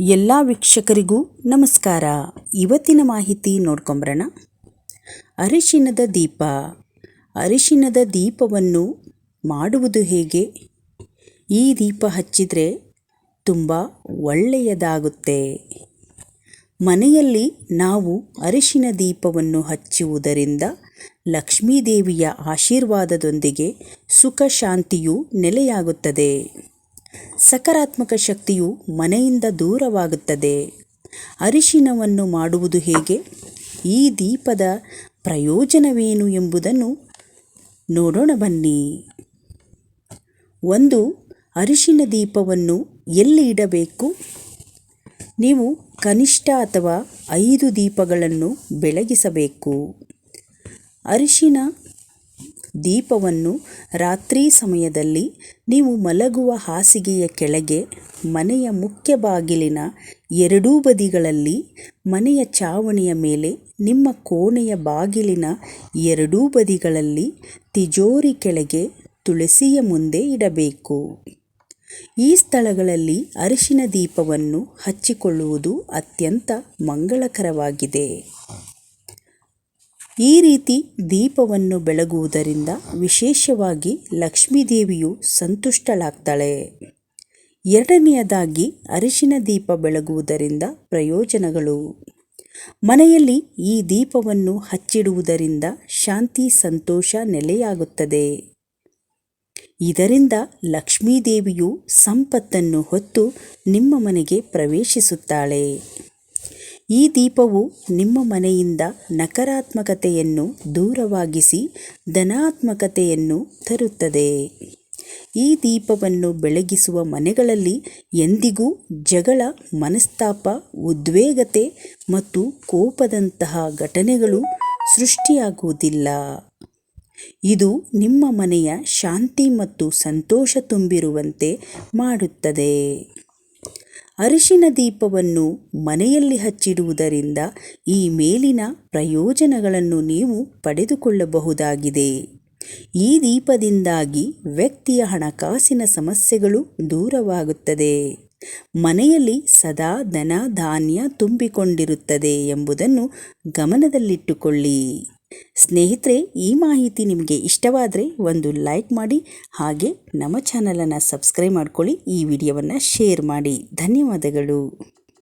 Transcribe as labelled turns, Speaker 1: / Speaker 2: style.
Speaker 1: ಎಲ್ಲ ವೀಕ್ಷಕರಿಗೂ ನಮಸ್ಕಾರ. ಇವತ್ತಿನ ಮಾಹಿತಿ ನೋಡ್ಕೊಂಬರೋಣ. ಅರಿಶಿನದ ದೀಪ. ಅರಿಶಿನದ ದೀಪವನ್ನು ಮಾಡುವುದು ಹೇಗೆ? ಈ ದೀಪ ಹಚ್ಚಿದರೆ ತುಂಬ ಒಳ್ಳೆಯದಾಗುತ್ತೆ. ಮನೆಯಲ್ಲಿ ನಾವು ಅರಿಶಿನ ದೀಪವನ್ನು ಹಚ್ಚುವುದರಿಂದ ಲಕ್ಷ್ಮೀದೇವಿಯ ಆಶೀರ್ವಾದದೊಂದಿಗೆ ಸುಖ ಶಾಂತಿಯು ನೆಲೆಯಾಗುತ್ತದೆ. ಸಕಾರಾತ್ಮಕ ಶಕ್ತಿಯು ಮನೆಯಿಂದ ದೂರವಾಗುತ್ತದೆ. ಅರಿಶಿನವನ್ನು ಮಾಡುವುದು ಹೇಗೆ? ಈ ದೀಪದ ಪ್ರಯೋಜನವೇನು ಎಂಬುದನ್ನು ನೋಡೋಣ ಬನ್ನಿ. ಒಂದು, ಅರಿಶಿನ ದೀಪವನ್ನು ಎಲ್ಲಿ ಇಡಬೇಕು? ನೀವು ಕನಿಷ್ಠ ಅಥವಾ ಐದು ದೀಪಗಳನ್ನು ಬೆಳಗಿಸಬೇಕು. ಅರಿಶಿನ ದೀಪವನ್ನು ರಾತ್ರಿ ಸಮಯದಲ್ಲಿ ನೀವು ಮಲಗುವ ಹಾಸಿಗೆಯ ಕೆಳಗೆ ಮನೆಯ ಮುಖ್ಯ ಬಾಗಿಲಿನ ಎರಡೂ ಬದಿಗಳಲ್ಲಿ ಮನೆಯ ಚಾವಣಿಯ ಮೇಲೆ ನಿಮ್ಮ ಕೋಣೆಯ ಬಾಗಿಲಿನ ಎರಡೂ ಬದಿಗಳಲ್ಲಿ ತಿಜೋರಿ ಕೆಳಗೆ ತುಳಸಿಯ ಮುಂದೆ ಇಡಬೇಕು. ಈ ಸ್ಥಳಗಳಲ್ಲಿ ಅರಿಶಿನ ದೀಪವನ್ನು ಹಚ್ಚಿಕೊಳ್ಳುವುದು ಅತ್ಯಂತ ಮಂಗಳಕರವಾಗಿದೆ. ಈ ರೀತಿ ದೀಪವನ್ನು ಬೆಳಗುವುದರಿಂದ ವಿಶೇಷವಾಗಿ ಲಕ್ಷ್ಮೀದೇವಿಯು ಸಂತುಷ್ಟಳಾಗ್ತಾಳೆ. ಎರಡನೆಯದಾಗಿ ಅರಿಶಿನ ದೀಪ ಬೆಳಗುವುದರಿಂದ ಪ್ರಯೋಜನಗಳು. ಮನೆಯಲ್ಲಿ ಈ ದೀಪವನ್ನು ಹಚ್ಚಿಡುವುದರಿಂದ ಶಾಂತಿ ಸಂತೋಷ ನೆಲೆಯಾಗುತ್ತದೆ. ಇದರಿಂದ ಲಕ್ಷ್ಮೀದೇವಿಯು ಸಂಪತ್ತನ್ನು ಹೊತ್ತು ನಿಮ್ಮ ಮನೆಗೆ ಪ್ರವೇಶಿಸುತ್ತಾಳೆ. ಈ ದೀಪವು ನಿಮ್ಮ ಮನೆಯಿಂದ ನಕಾರಾತ್ಮಕತೆಯನ್ನು ದೂರವಾಗಿಸಿ ಧನಾತ್ಮಕತೆಯನ್ನು ತರುತ್ತದೆ. ಈ ದೀಪವನ್ನು ಬೆಳಗಿಸುವ ಮನೆಗಳಲ್ಲಿ ಎಂದಿಗೂ ಜಗಳ, ಮನಸ್ತಾಪ, ಉದ್ವೇಗತೆ ಮತ್ತು ಕೋಪದಂತಹ ಘಟನೆಗಳು ಸೃಷ್ಟಿಯಾಗುವುದಿಲ್ಲ. ಇದು ನಿಮ್ಮ ಮನೆಯ ಶಾಂತಿ ಮತ್ತು ಸಂತೋಷ ತುಂಬಿರುವಂತೆ ಮಾಡುತ್ತದೆ. ಅರಿಶಿನ ದೀಪವನ್ನು ಮನೆಯಲ್ಲಿ ಹಚ್ಚಿಡುವುದರಿಂದ ಈ ಮೇಲಿನ ಪ್ರಯೋಜನಗಳನ್ನು ನೀವು ಪಡೆದುಕೊಳ್ಳಬಹುದಾಗಿದೆ. ಈ ದೀಪದಿಂದಾಗಿ ವ್ಯಕ್ತಿಯ ಹಣಕಾಸಿನ ಸಮಸ್ಯೆಗಳು ದೂರವಾಗುತ್ತದೆ. ಮನೆಯಲ್ಲಿ ಸದಾ ದನ ಧಾನ್ಯ ತುಂಬಿಕೊಂಡಿರುತ್ತದೆ ಎಂಬುದನ್ನು ಗಮನದಲ್ಲಿಟ್ಟುಕೊಳ್ಳಿ. ಸ್ನೇಹಿತರೆ, ಈ ಮಾಹಿತಿ ನಿಮಗೆ ಇಷ್ಟವಾದರೆ ಒಂದು ಲೈಕ್ ಮಾಡಿ, ಹಾಗೆ ನಮ್ಮ ಚಾನಲನ್ನು ಸಬ್ಸ್ಕ್ರೈಬ್ ಮಾಡ್ಕೊಳ್ಳಿ, ಈ ವಿಡಿಯೋವನ್ನು ಶೇರ್ ಮಾಡಿ. ಧನ್ಯವಾದಗಳು.